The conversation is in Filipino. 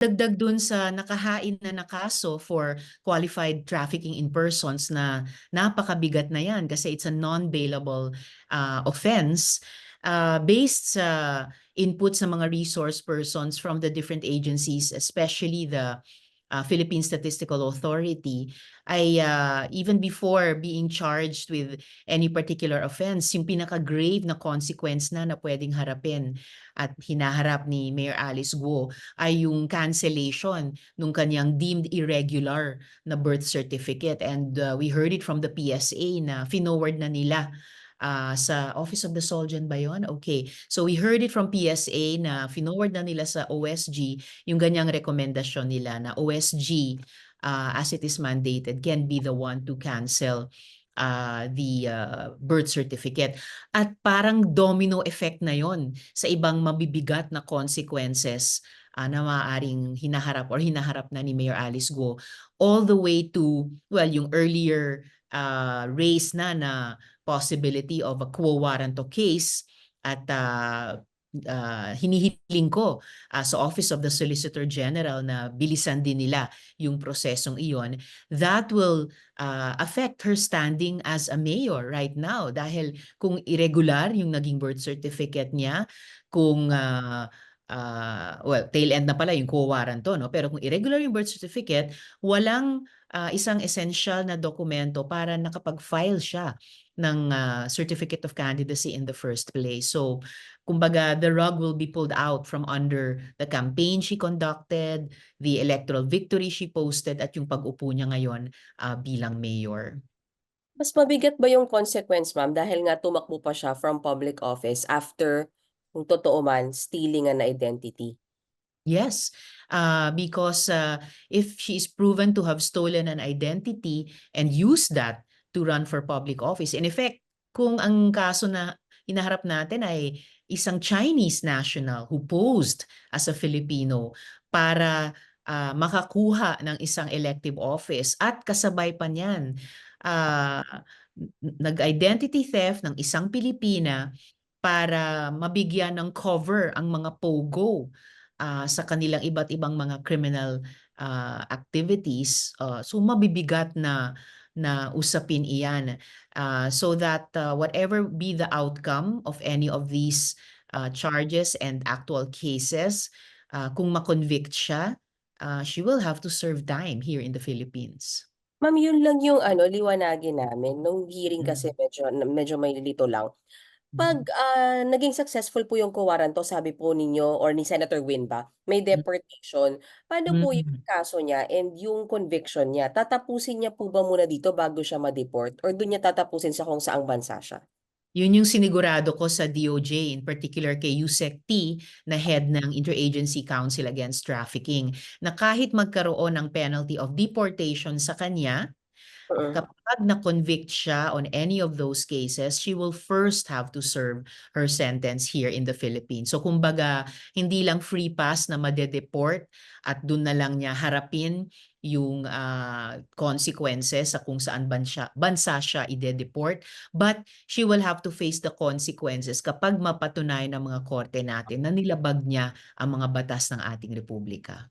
Dagdag dun sa nakahain na na kaso for qualified trafficking in persons na napakabigat na yan kasi it's a non-bailable uh, offense. Uh, based sa input sa mga resource persons from the different agencies, especially the uh, Philippine Statistical Authority, ay uh, even before being charged with any particular offense, yung pinaka-grave na consequence na na pwedeng harapin at hinaharap ni Mayor Alice Guo ay yung cancellation nung kanyang deemed irregular na birth certificate. And uh, we heard it from the PSA na finoward na nila uh, sa Office of the Soldier ba yun? Okay. So we heard it from PSA na finoward na nila sa OSG yung ganyang rekomendasyon nila na OSG uh, as it is mandated can be the one to cancel uh, the uh, birth certificate. At parang domino effect na yon sa ibang mabibigat na consequences uh, na maaaring hinaharap or hinaharap na ni Mayor Alice Go all the way to, well, yung earlier uh, raise na na possibility of a quo warranto case at uh, uh, hinihiling ko uh, sa Office of the Solicitor General na bilisan din nila yung prosesong iyon, that will uh, affect her standing as a mayor right now dahil kung irregular yung naging birth certificate niya, kung uh, uh, well, tail end na pala yung quo warranto, no? Pero kung irregular yung birth certificate, walang uh, isang essential na dokumento para nakapag-file siya ng uh, certificate of candidacy in the first place. So, kumbaga, the rug will be pulled out from under the campaign she conducted, the electoral victory she posted, at yung pag-upo niya ngayon uh, bilang mayor. Mas mabigat ba yung consequence, ma'am, dahil nga tumakbo pa siya from public office after, kung totoo man, stealing an identity? Yes, uh, because uh, if she is proven to have stolen an identity and used that to run for public office. In effect, kung ang kaso na hinaharap natin ay isang Chinese national who posed as a Filipino para uh, makakuha ng isang elective office at kasabay pa niyan uh, nag-identity theft ng isang Pilipina para mabigyan ng cover ang mga pogo uh, sa kanilang iba't ibang mga criminal uh, activities. Uh, so mabibigat na na usapin iyan uh, so that uh, whatever be the outcome of any of these uh, charges and actual cases, uh, kung makonvict siya, uh, she will have to serve time here in the Philippines. Ma'am, yun lang yung ano, liwanagin namin. Nung hearing kasi Mm. medyo, medyo may lito lang. Pag Mhm. ah, naging successful po yung kuwaranto, sabi po ninyo or ni Senator Win ba, may deportation. Paano po yung Mhm. kaso niya and yung conviction niya? Tatapusin niya po ba muna dito bago siya ma-deport or doon niya tatapusin sa kung saang bansa siya? Yun yung sinigurado ko sa DOJ, in particular kay Yusek T, na head ng Interagency Council Against Trafficking, na kahit magkaroon ng penalty of deportation sa kanya, Mm. kapag na-convict siya on any of those cases, she will first have to serve her sentence here in the Philippines. So kumbaga, hindi lang free pass na made-deport at dun na lang niya harapin yung uh, consequences sa kung saan bansa, bansa siya ide-deport, but she will have to face the consequences kapag mapatunay ng mga korte natin na nilabag niya ang mga batas ng ating republika.